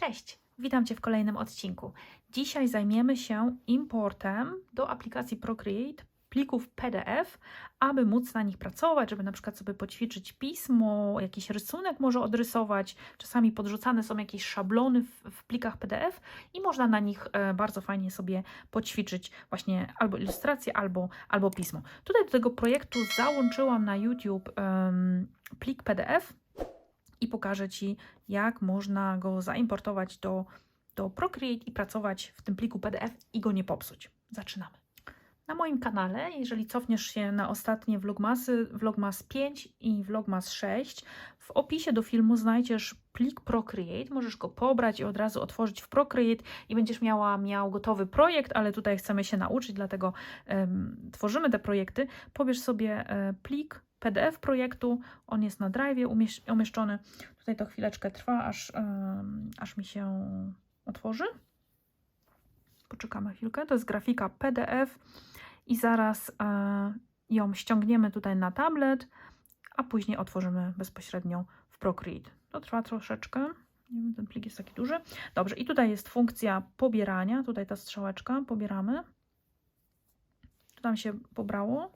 Cześć, witam Cię w kolejnym odcinku. Dzisiaj zajmiemy się importem do aplikacji Procreate plików PDF, aby móc na nich pracować, żeby na przykład sobie poćwiczyć pismo, jakiś rysunek może odrysować. Czasami podrzucane są jakieś szablony w, w plikach PDF i można na nich e, bardzo fajnie sobie poćwiczyć właśnie albo ilustrację, albo, albo pismo. Tutaj do tego projektu załączyłam na YouTube em, plik PDF i pokażę Ci, jak można go zaimportować do, do Procreate i pracować w tym pliku PDF i go nie popsuć. Zaczynamy. Na moim kanale, jeżeli cofniesz się na ostatnie vlogmasy, vlogmas 5 i vlogmas 6, w opisie do filmu znajdziesz plik Procreate. Możesz go pobrać i od razu otworzyć w Procreate i będziesz miała miał gotowy projekt, ale tutaj chcemy się nauczyć, dlatego em, tworzymy te projekty. Pobierz sobie e, plik PDF projektu, on jest na drive umiesz- umieszczony. Tutaj to chwileczkę trwa, aż, aż mi się otworzy. Poczekamy chwilkę. To jest grafika PDF i zaraz e, ją ściągniemy tutaj na tablet, a później otworzymy bezpośrednio w Procreate. To trwa troszeczkę. Nie wiem, ten plik jest taki duży. Dobrze, i tutaj jest funkcja pobierania. Tutaj ta strzałeczka, pobieramy. Tu tam się pobrało.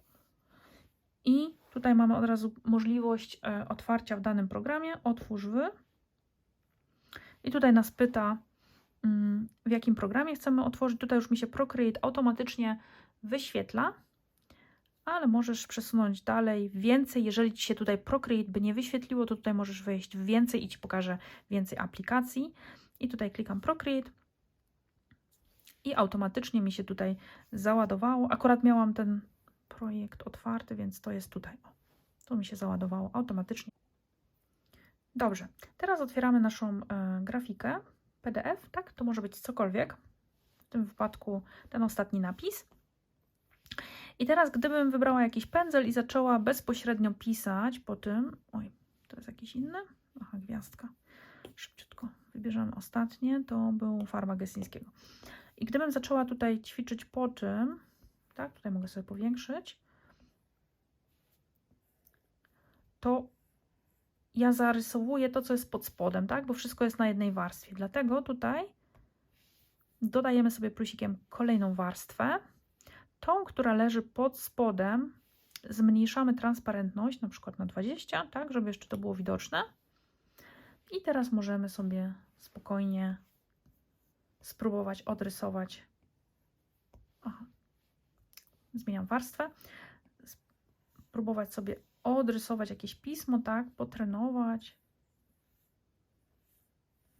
I tutaj mamy od razu możliwość e, otwarcia w danym programie. Otwórz wy. I tutaj nas pyta, mm, w jakim programie chcemy otworzyć. Tutaj już mi się Procreate automatycznie wyświetla, ale możesz przesunąć dalej więcej. Jeżeli Ci się tutaj Procreate by nie wyświetliło, to tutaj możesz wejść w więcej i Ci pokażę więcej aplikacji. I tutaj klikam Procreate i automatycznie mi się tutaj załadowało. Akurat miałam ten projekt otwarty, więc to jest tutaj. O, to mi się załadowało automatycznie. Dobrze, teraz otwieramy naszą e, grafikę PDF, tak? To może być cokolwiek. W tym wypadku ten ostatni napis. I teraz, gdybym wybrała jakiś pędzel i zaczęła bezpośrednio pisać po tym. Oj, to jest jakiś inny? Aha, gwiazdka. Szybciutko wybierzemy ostatnie. To był farba Gessińskiego. I gdybym zaczęła tutaj ćwiczyć po tym, tak, tutaj mogę sobie powiększyć, to ja zarysowuję to, co jest pod spodem, tak, bo wszystko jest na jednej warstwie. Dlatego tutaj dodajemy sobie plusikiem kolejną warstwę. Tą, która leży pod spodem, zmniejszamy transparentność, na przykład na 20, tak, żeby jeszcze to było widoczne. I teraz możemy sobie spokojnie spróbować odrysować. Zmieniam warstwę. Spróbować sobie odrysować jakieś pismo, tak, potrenować,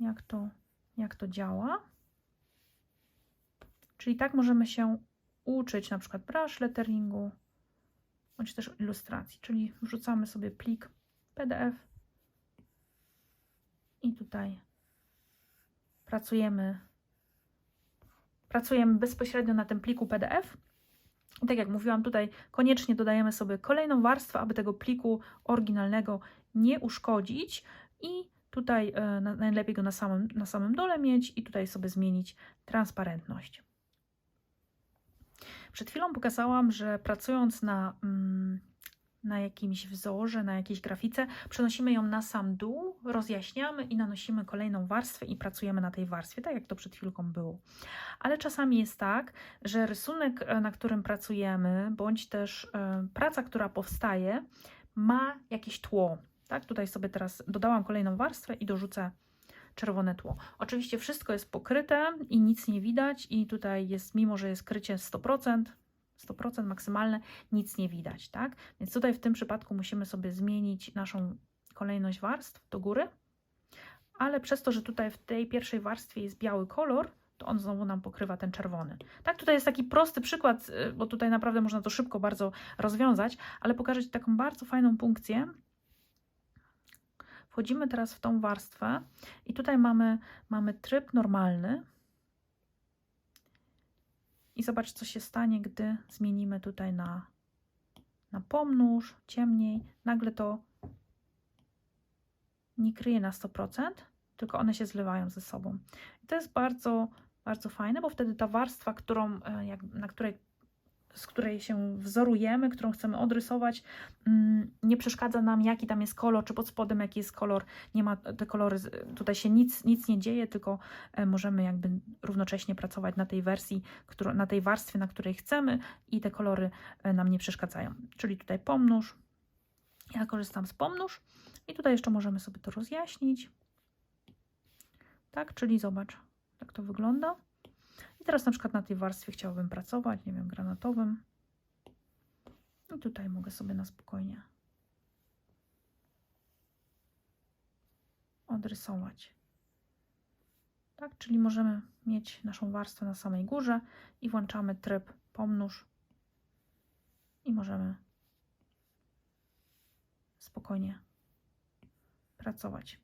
jak to, jak to działa. Czyli tak możemy się uczyć na przykład brush letteringu, bądź też ilustracji, czyli wrzucamy sobie plik PDF i tutaj pracujemy pracujemy bezpośrednio na tym pliku PDF. Tak jak mówiłam, tutaj koniecznie dodajemy sobie kolejną warstwę, aby tego pliku oryginalnego nie uszkodzić i tutaj e, na, najlepiej go na samym, na samym dole mieć i tutaj sobie zmienić transparentność. Przed chwilą pokazałam, że pracując na, mm, na jakimś wzorze, na jakiejś grafice, przenosimy ją na sam dół, rozjaśniamy i nanosimy kolejną warstwę i pracujemy na tej warstwie, tak jak to przed chwilką było. Ale czasami jest tak, że rysunek, e, na którym pracujemy, bądź też e, praca, która powstaje, ma jakieś tło. Tak, tutaj sobie teraz dodałam kolejną warstwę i dorzucę czerwone tło. Oczywiście wszystko jest pokryte i nic nie widać i tutaj jest, mimo że jest krycie 100%, 100% maksymalne, nic nie widać, tak? Więc tutaj w tym przypadku musimy sobie zmienić naszą kolejność warstw do góry, ale przez to, że tutaj w tej pierwszej warstwie jest biały kolor, to on znowu nam pokrywa ten czerwony. Tak, tutaj jest taki prosty przykład, y, bo tutaj naprawdę można to szybko bardzo rozwiązać, ale pokażę Ci taką bardzo fajną funkcję, Wchodzimy teraz w tą warstwę i tutaj mamy, mamy tryb normalny. I zobacz, co się stanie, gdy zmienimy tutaj na, na pomnóż, ciemniej. Nagle to nie kryje na 100%, tylko one się zlewają ze sobą. I to jest bardzo, bardzo fajne, bo wtedy ta warstwa, którą, e, na której z której się wzorujemy, którą chcemy odrysować. Mm, Nie przeszkadza nam, jaki tam jest kolor, czy pod spodem jaki jest kolor. Nie ma te kolory, tutaj się nic, nic nie dzieje, tylko e, możemy jakby równocześnie pracować na tej wersji, na tej warstwie, na której chcemy i te kolory e, nam nie przeszkadzają. Czyli tutaj pomnóż. Ja korzystam z pomnóż i tutaj jeszcze możemy sobie to rozjaśnić. Tak, czyli zobacz, jak to wygląda. I teraz na przykład na tej warstwie chciałabym pracować, nie wiem, granatowym. I tutaj mogę sobie na spokojnie odrysować. Tak, czyli możemy mieć naszą warstwę na samej górze i włączamy tryb pomnóż i możemy spokojnie pracować.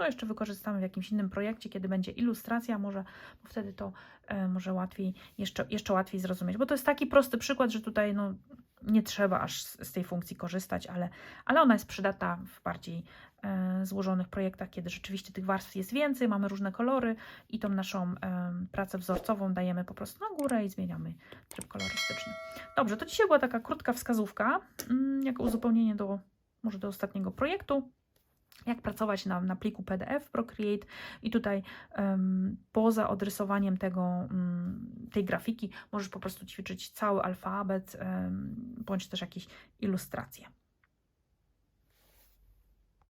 To jeszcze wykorzystamy w jakimś innym projekcie, kiedy będzie ilustracja, może bo wtedy to e, może łatwiej, jeszcze, jeszcze łatwiej zrozumieć. Bo to jest taki prosty przykład, że tutaj no, nie trzeba aż z, z tej funkcji korzystać, ale, ale ona jest przydatna w bardziej e, złożonych projektach, kiedy rzeczywiście tych warstw jest więcej, mamy różne kolory i tą naszą em, pracę wzorcową dajemy po prostu na górę i zmieniamy tryb kolorystyczny. Dobrze, to dzisiaj była taka krótka wskazówka, mm, jako uzupełnienie do może do ostatniego projektu jak pracować na, na pliku PDF Procreate i tutaj em, poza odrysowaniem tego, mm, tej grafiki możesz po prostu ćwiczyć cały alfabet em, bądź też jakieś ilustracje.